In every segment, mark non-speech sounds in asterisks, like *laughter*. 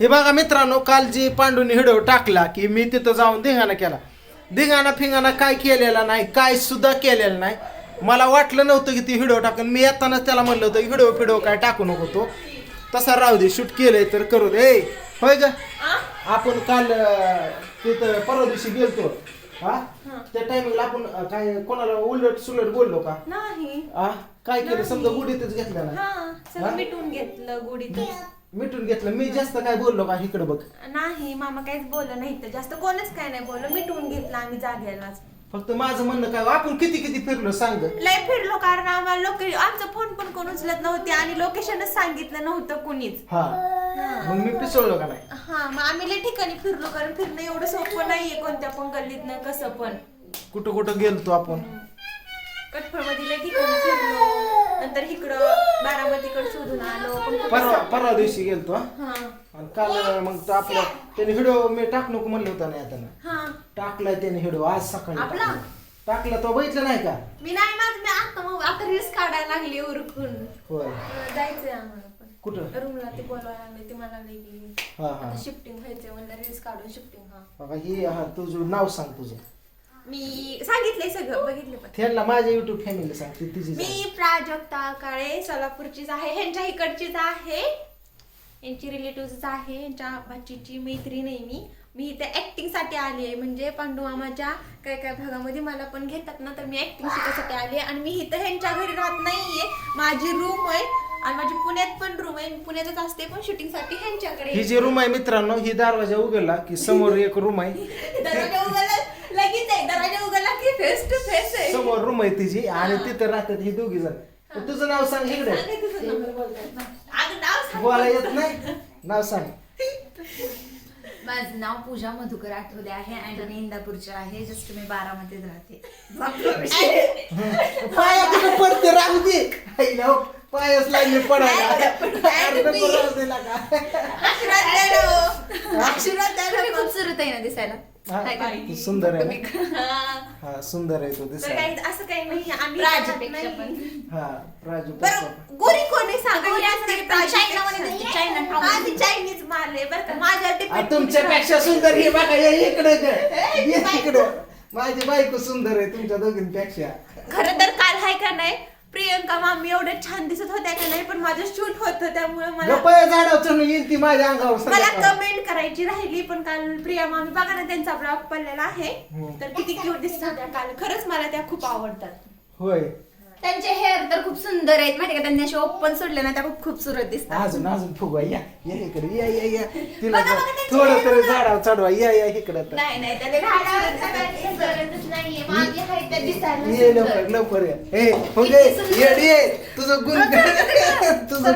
हे बघा मित्रांनो काल जी पांडूने हिडो टाकला की मी तिथं जाऊन धिंगाणा केला. धिंगाणा फिंगाणा काय केलेला नाही काय सुद्धा केलेलं नाही. मला वाटलं नव्हतं की ती व्हिडिओ टाकून. मी येतानाच त्याला म्हणलं होतं व्हिडिओ फिडिओ काय टाकू नको तो. तसा राहू दे शूट केलंय तर करू दे. होय ग? आपण काल तिथं परवा दिवशी गेलतो. हा. त्या टायमिंगला आपण काय कोणाला उलट सुलट बोललो का? नाही. हा काय केलं? समजा गुढीतच घेतलं ना हा? सगळं मिटून घेतलं गुढीतच. मिटून घेतलं. मी जास्त काय बोललो का इकडे बघ. नाही मामा काहीच बोललं नाही तर जास्त कोणच काय नाही बोललं. मिटवून घेतलं आम्ही जागेलाच फक्त माझं म्हणणं काय आपण किती किती फिरलो सांग. लय फिरलो कारण आम्हाला लोके आमचा फोन पण कोण उचलत नव्हते आणि लोकेशनच सांगितलं नव्हतं कुणीच. हा. मग मी पिसळलो का नाही? हा मग आम्ही लय ठिकाणी फिरलो कारण फिरणं एवढं सोपं नाहीये कोणत्या पण गल्लीतनं कसं पण. कुठं कुठं गेलतो आपण? कटफळमध्ये लय ठिकाणी फिरलो. नंतर इकडं बारामतीकडे शोधून आलो पण कुठं परवा दिवशी गेलतो हा. हा. आणि काल मग तो आपलं त्याने व्हिडिओ मी टाक नको म्हणलं होतं नाही आता हा. टाकलाय त्याने व्हिडिओ आज सकाळी आपला? टाकला. टाकला तो बघितलं नाही का? मी नाही माझं मी आता मग आता रील्स काढायला लागली उरकून. होय. अं, जायचंय आम्हाला पण. कुठं? रूमला ते बोलवायला लागले ते मला लागले की हा हा. आता शिफ्टिंग व्हायचंय म्हणलं रील्स काढून शिफ्टिंग हा. बघा हे हा तुझं नाव सांग तुझं. मी सांगितलंय सगळं बघितले पण. त्यांना माझ्या युट्यूब फॅमिली सांग ती तुझी सांग. मी प्राजक्ता काळे सोलापूरचीच आहे ह्यांच्या इकडचीच आहे. यांची रिलेटिव्हच आहे यांच्या भाचीची मैत्रीण आहे मी. मी इथे ऍक्टिंगसाठी आली आहे म्हणजे पांडुमामाच्या काय काय भागामध्ये मला पण घेतात ना तर मी ऍक्टिंग शिकायसाठी आली आहे. आणि मी इथं ह्यांच्या घरी राहत नाहीये. माझी रूम आहे आणि माझी पुण्यात पण रूम आहे. मी पुण्यातच असते पण शूटिंगसाठी ह्यांच्याकडे ही जी रूम आहे मित्रांनो ही दरवाजा उघडला की समोर एक रूम आहे. *laughs* दरवाजा उघडला लगेच आहे दरवाजा उघडला की फेस टू फेस आहे. समोर रूम आहे तिची आणि तिथं राहतात ही दोघी जण. तर तुझं नाव सांग इकडे. सांगा तुझं number बोलतात ना. अगं नाव सांग. बोला येत नाही. नाव सांग. माझं नाव पूजा मधुकर आठवले आहे आणि मी इंदापूरचे आहे. जस्ट मी बारामतीत राहते. *laughs* पाया पडते राहू दे. हो, पायच लागले पडायला. ना. हो. तुम्ही. खूप सुरत आहे ना दिसायला. हा? तू सुंदर आहे ना हा. हा सुंदर आहे तो तर दिसायला काही असं काही नाही आम्ही पण. नाही. हा राजू बरं पेक्षा. गोरी कोणी सांगा गोरी ही असते, पण. चायनामध्ये दिसते, चायना. हा, ती चायनीज माल आहे बरं का माझ्या आ, तुमच्यापेक्षा सुंदर ही बघा ये इकडे इकडे माझी बायको सुंदर आहे तुमच्या दोघींपेक्षा खरं तर काल हाय का नाही प्रियंका मामी एवढं छान दिसत होत्या का नाही पण माझं शूट होतं त्यामुळे मला गप्पा झाडावर चढून येईल ती माझ्या अंगावर मला. कमेंट करायची राहिली पण काल प्रिया मामी बघा ना त्यांचा ब्लॉग पडलेला आहे हम्म. तर किती क्यूट दिसत होत्या काल खरंच मला त्या खूप आवडतात होय त्यांचे हेअर तर खूप सुंदर आहेत. माहिती का? त्यांनी असे ओपन सोडले ना त्या खूप खूपसुरत दिसतात. अजून अजून फुगवा या या इकडे या या या. तिला बघा, बघा, त्यांचे थोडं तरी. झाडावर चढवा या या इकडे तर नाही नाही त्याला झाडावर चढायची गरजच नाहीये. मागे आहे त्या दिसायला ये सुंदर. लवकर लवकर ये. ए हो गे येडी ये तुझं गुणगान तुझं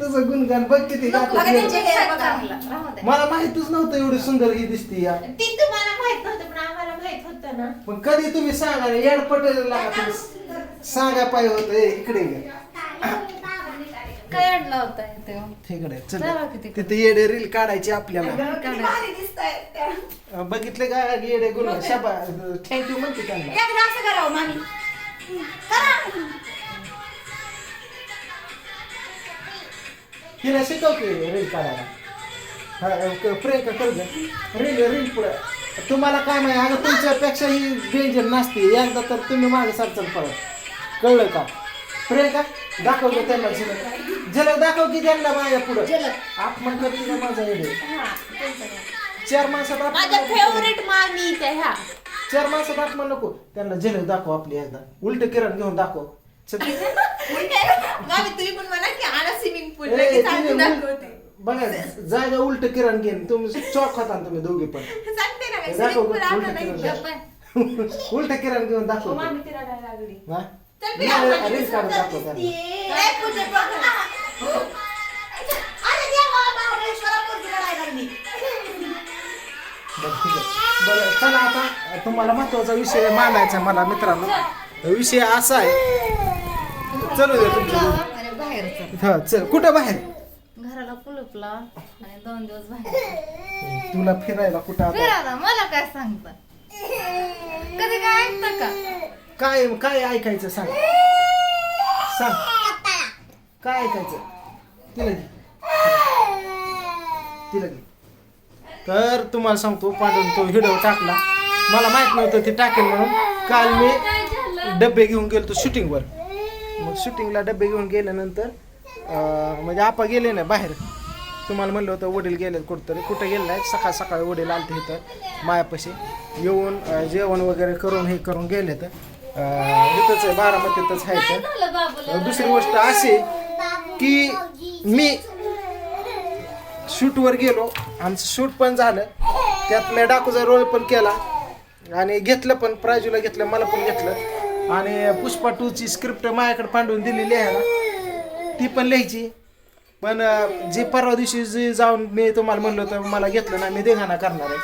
तुझं गुणगान बघ किती गातं बघा त्यांचे ये. हेअर बघा. राहू द्या. मला माहितच नव्हतं एवढी सुंदर ही दिसती या. ती तुम्हाला माहीत नव्हतं पण आम्हाला माहीत होतं ना. पण कधी तुम्ही सांगा ना येड पटेल लागा तुम्ही सांगा. पाहिजे होतं ए, इकडे ये. काय आणला होता इथे तिकडे चल. चला की तिकडे. तिथे येडे रील काढायची आपल्याला. किती भारी दिसतायत त्या. अं, बघितले का? येडे गुण शाबा थँक्यू म्हणते त्यांना. एकदा असं करावं मामी. तिला शिकव की रील काढायला. हा, क- प्रियंका कर ग रील रील पुढं. तुम्हाला काय माहिती अगं तुमच्यापेक्षा ही डेंजर नसते एकदा तर तुम्ही मागे सरचल पडत कळलं का? प्रियंका दाखव ग त्यांना झलक झलक दाखव की त्यांना माझ्या पुढं. झलक. अपमान करते का माझा हा, काय. चार माणसात अपमान नको. फेवरेट मामी त्या ह्या चार माणसात अपमान नको. त्यांना झलक दाखव आपली एकदा. उलट किरण घेऊन दाखव. चल. *laughs* मामी तुम्ही पण म्हणा की आला स्विमिंग पूल ए, लगेच तिने आम्ही उल- दाखवते. बघा जागा उलट किरण घेईन. तुम्ही चॉक होता ना तुम्ही दोघे पण. सांगते ना दाखव, स्विमिंग पूल उलटं नाही किरण घेऊन. *laughs* हो, दाखव. मामी ती रडायला लागली? हा? चल नाही, बी, आपण रील दिसत काढून दाखव दिसतीये. त्यांना. काय पूजा बघ. अरे देवा, महाबळेश्वरा पोरगी रडायला लागली. बरं ठीक आहे. बरं चला आता. तुम्हाला महत्त्वाचा विषय मांडायचा आहे मला मित्रांनो. विषय असा आहे. चलू दे तुमच्या दोघी. अरे बाहेरचं हा चल. कुठं बाहेर? घराला कुलूपला आणि दोन दिवस बाहेर. तुला फिरायला कुठं आता? फिरायला? मला काय सांगता? कधी काय ऐकतं का? काय काय ऐकायचं सांग. सांग. काय ऐकायचं? तिला दे. तिला घे. तर तुम्हाला सांगतो पाडून तो व्हिडिओ टाकला. मला माहीत नव्हतं ते टाकेल म्हणून. काल मी डबे घेऊन गेलो तो शूटिंगवर. मग शूटिंगला डबे घेऊन गेल्यानंतर म्हणजे आपा गेले ना बाहेर. तुम्हाला म्हणलं होतं वडील गेले कुठंतरी. कुठं गेले नाही सकाळ सकाळी वडील आलते इथं मायापाशी. येऊन जेवण वगैरे करून हे करून गेले तर इथंच आहे बारामतीतच आहे तर दुसरी गोष्ट अशी की मी शूटवर गेलो. आमचं शूट पण झालं. त्यात मी डाकूचा रोल पण केला. आणि घेतलं पण प्राजूला घेतलं मला पण घेतलं. आणि पुष्पा टूची स्क्रिप्ट माझ्याकडे पांडून दिलेली आहे ना ती पण लिहायची. पण जी परवा दिवशी जी जाऊन मी तुम्हाला म्हणलं होतं मला घेतलं ना मी देघाणा करणार आहे.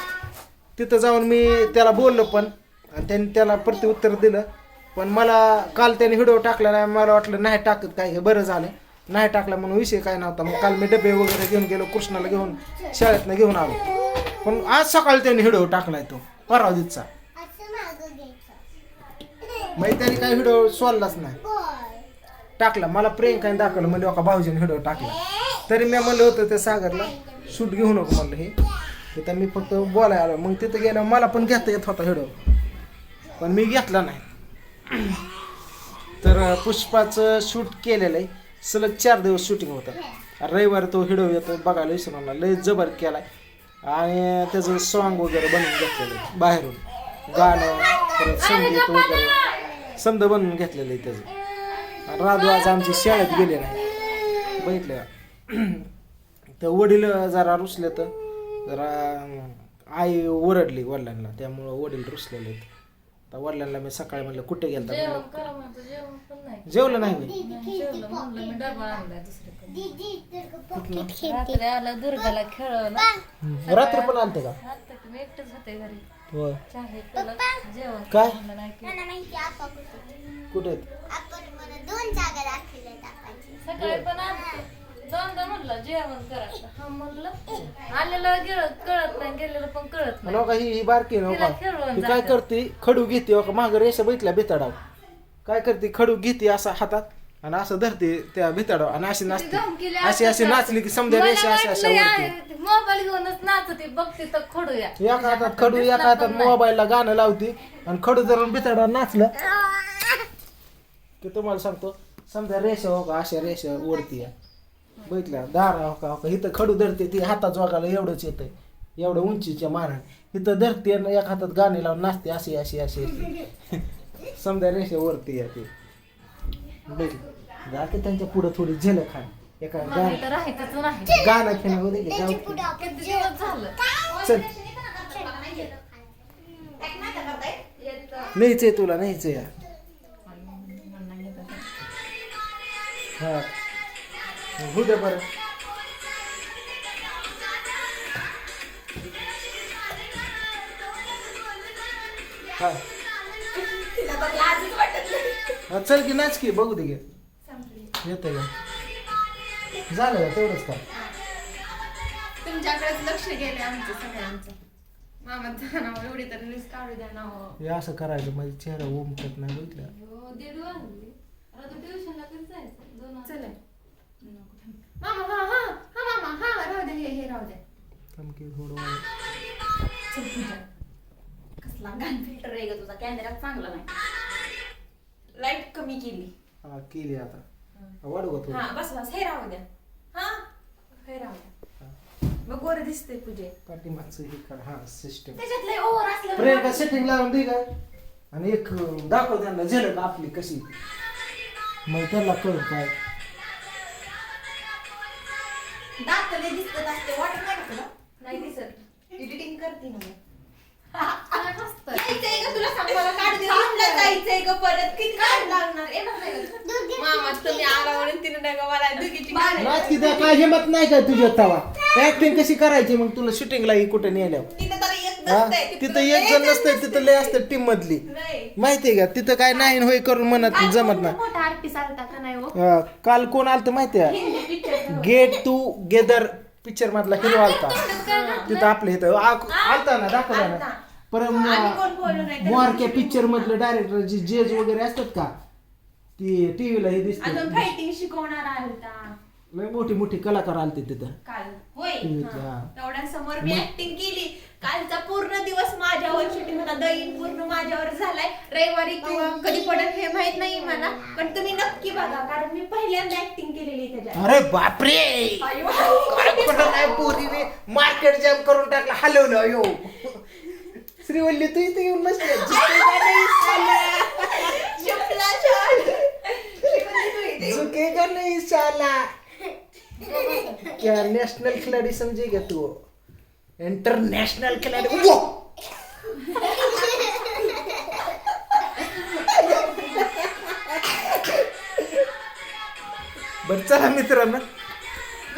तिथं जाऊन मी त्याला बोललो पण आणि त्यांनी त्याला प्रत्युत्तर दिलं. पण मला काल त्याने व्हिडिओ टाकला नाही मला वाटलं नाही टाकत काय हे बरं झालं. नाही टाकला म्हणून विषय काय नव्हता. मग काल मी डबे वगैरे घेऊन गेलो कृष्णाला घेऊन शाळेतनं घेऊन आलो. पण आज सकाळी त्याने व्हिडिओ टाकलाय तो परवा दिवसा मग त्याने काही व्हिडिओ सोडलाच नाही. टाकला. मला प्रियंकाने दाखवलं म्हणजे का भाऊजीने व्हिडिओ टाकला? तरी मी म्हणलं होतं त्या सागरला शूट घेऊ नको म्हणलं हे. तिथं मी फक्त बोलायला आलो. मग तिथं गेलं मला पण घेता येत होता व्हिडिओ पण मी घेतला नाही. *coughs* तर पुष्पाचं शूट केलेलं आहे. सलग चार दिवस शूटिंग होतं. रविवार तो हिडो येतो बघायला विसरून आला लय जबर केला आणि त्याचं सॉन्ग वगैरे बनवून घेतलेलं आहे बाहेरून. गाणं परत संगीत वगैरे. समजा बनवून घेतलेलं आहे त्याचं. राधू आज आमची शाळेत गेले नाही. बघितलं *coughs* तर वडील जरा रुसले तर जरा आई ओरडली वडिलांना. त्यामुळं वडील रुसलेले आहेत. तर वडिलांना मी सकाळी म्हणलं कुठे गेलता? जेवण म्हणलं करा म्हणतो जेवण पण नाही जेवलं नाही मी. नाही जेवलं म्हणलं मी डबा आणलाय दुसरीकडे. कुठलं? रात्री आलं दुर्गाला खेळवलं. हम्म. रात्री पण आलते का? आता मी एकटेच होते घरी. होय. चहा केलं जेवण. काय? म्हणलं नाही केलं. कुठे आहेत? सकाळी पण आलते दोनदा म्हणलं जेवण करायचं. हा म्हणलं आलेलं गेलं कळत नाही गेलेलं पण कळत नाही. नका का ही ही बारकी तिला नका खेळवून काय जातं. करते? खडू घेते हो का मागं रेषा बैठल्या भिताडाव काय करते? खडू घेते असा हातात आणि असं धरते त्या भिताडाव आणि अशी नाचते. अशी अशी नाचली की समजा रेषा अशा अशा मोबाईल घेऊनच नाचते बघते तर खडूया एका हातात खडू एका हातात मोबाईलला गाणं लावते आणि खडू धरून भिताडावर नाचलं *laughs* की तुम्हाला सांगतो समजा रेषा हो का अशा रेषा आहे. बघितल्या दारा हो का हो का इथं खडू धरते ती हातात वागायला एवढंच येतंय. एवढं उंचीच्या मानाने. इथं धरते आणि एका हातात गाणे लावून नाचते अशी अशी अशी अशी. *laughs* समजा रेषा वरती आहे ती बघितलं जाते त्यांच्या पुढं थोडी झलक खाण एका गाणं गाणं खेळणं होते चल. नाहीच तुला नाहीच या हा. होऊ दे बरं. हा हा, चल की नाच की बघू दे घे. येते का? झालं का तेवढंच का? तुमच्याकडेच लक्ष गेले आमचं सगळ्यांचं. मामाचं नाव एवढी तर न्यूज काढू द्या नाव हे. असं करायचं माझे चेहरा उमटत नाही बघितलं. हो. चला. मामा हा हा हा मामा हा राहू दे हे हे राहू दे थमकी थोडं चल पूजा कसला घाण फिल्टर आहे ग तुझा कॅमेरा चांगला नाही लाइट कमी केली हा केली आता वाढू का हा थोडं बस बस हे राहू द्या हा हे राहू द्या मग गोरे दिसते पूजे पाठीमागचं हे कर हा सिस्टम त्याच्यात लय ओव्हर असलं प्रेम सेटिंग लावून दे का? आणि एक दाखव त्यांना झलक आपली कशी मग त्याला कळू काय करते ना मी. काय हसतंय? यायचंय का तुला सांग मला काढ दे. आपलं जायचंय का परत. किती काढ लागणार? येणार नाही का मामा तुम्ही आला म्हणून तिने नाही का मला दुगीची काढ नाच की त्या काय हिमत नाही का तुझ्या तवा? ऍक्टिंग कशी करायची मग तुला शूटिंगला कुठे नेल्यावर? तिथं तर येत हा? नसतंय तिथं एक जण नसतंय तिथं लय असतं टीम मधली. नाही. माहितीये का? तिथं काय नाही होय करून म्हणत जमत नाही. मोठा आरपीस आलता का नाही हो? हा, काल कोण आलत माहितीये गेट टू गेदर पिक्चर मधला हिरो आलता. तिथं आपल्या इथं आ- आलता ना दाखवला ना. परत आम्ही कोण बोललो नाही त्याला. मोरक्या पिक्चर मधले डायरेक्टर जे जेज वगैरे असतात का? ती टीव्हीला हे दिसते अजून फायटिंग शिकवणार लय मोठी मोठी कलाकार आलते तिथं. काल. होय. हा. मी ऍक्टिंग केली. कालचा पूर्ण दिवस माझ्यावर शूटिंग होता. दैन पूर्ण माझ्यावर झालाय. रविवारी किंवा कधी पडेल हे माहीत नाही मला पण तुम्ही नक्की बघा कारण मी पहिल्यांदा ऍक्टिंग केलेली त्याच्यात. अरे बापरे! कुठं नाही पोरीने मार्केट जॅम करून टाकला. हलवलं अयो. श्रीवल्ली तू इथे येऊन शिपला तू इथे. झुकेगा नहीं साला क्या नेशनल खिलाड़ी समझेगा तू? इंटरनेशनल खिलाड़ी वो बर चला मित्रांनो.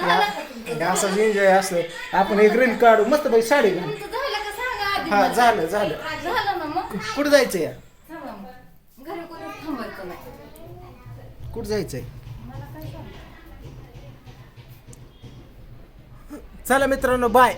या- असं एन्जॉय असं आपण एक रील काढू. मस्त बाई साडी घाल. तुमचं झालं का? सांगा आधी हा मला. झालं झालं. झालं ना मग. कुठं जायचं या? सांगा मग. घरी कोणी थांबायचं नाही. कुठं जायचंय मला काय सांग? चला मित्रांनो बाय